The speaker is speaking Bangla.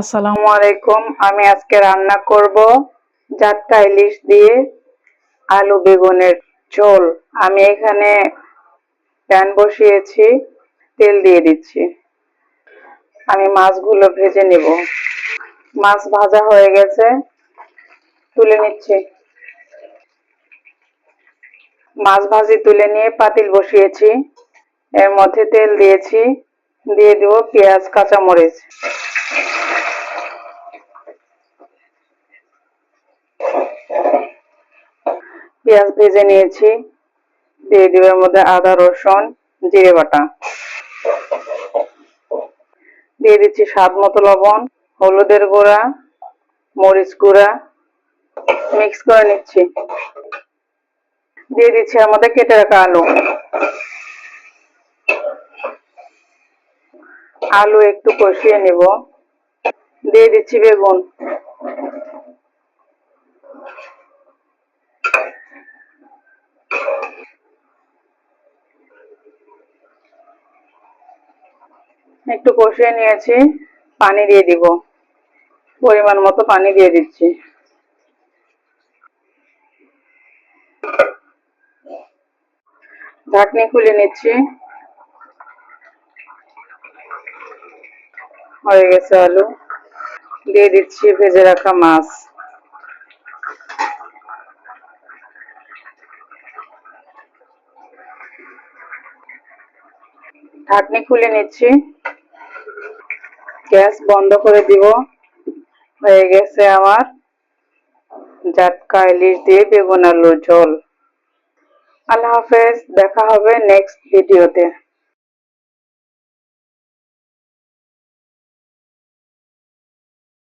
আসসালামু আলাইকুম। আমি আজকে রান্না করব জাটকা ইলিশ দিয়ে আলু বেগুনের ঝোল। আমি এখানে প্যান বসিয়েছি, তেল দিয়ে দিচ্ছি। আমি মাছগুলো ভেজে নিব। মাছ ভাজা হয়ে গেছে, তুলে নিচ্ছি। মাছ ভাজি তুলে নিয়ে পাতিল বসিয়েছি। এর মধ্যে তেল দিয়েছি, দিয়ে দিব পেঁয়াজ, কাঁচামরিচ। পেঁয়াজ ভেজে নিয়েছি। দিয়ে দিব এর মধ্যে আদা, রসুন, জিরে বাটা। দিয়ে দিচ্ছি স্বাদ মতো লবণ, হলুদের গুঁড়া, মরিচ গুঁড়া। মিক্স করে নিচ্ছি। দিয়ে দিচ্ছি মধ্যে কেটে রাখা আলু। আলু একটু কষিয়ে নিব। দিয়ে দিচ্ছি বেগুন। একটু কষিয়ে নিয়েছি, পানি দিয়ে দিব। পরিমাণ মতো পানি দিয়ে দিচ্ছি। ঢাকনি খুলে নিচ্ছি। হয়ে গেছে আলু। দিয়ে দিচ্ছি ভেজে রাখা মাছ। ঢাকনি খুলে নিচ্ছি। গ্যাস বন্ধ করে দিব। হয়ে গেছে আমার জাটকা ইলিশ দিয়ে বেগুন আলুর ঝোল। আল্লাহ হাফেজ, দেখা হবে নেক্সট ভিডিওতে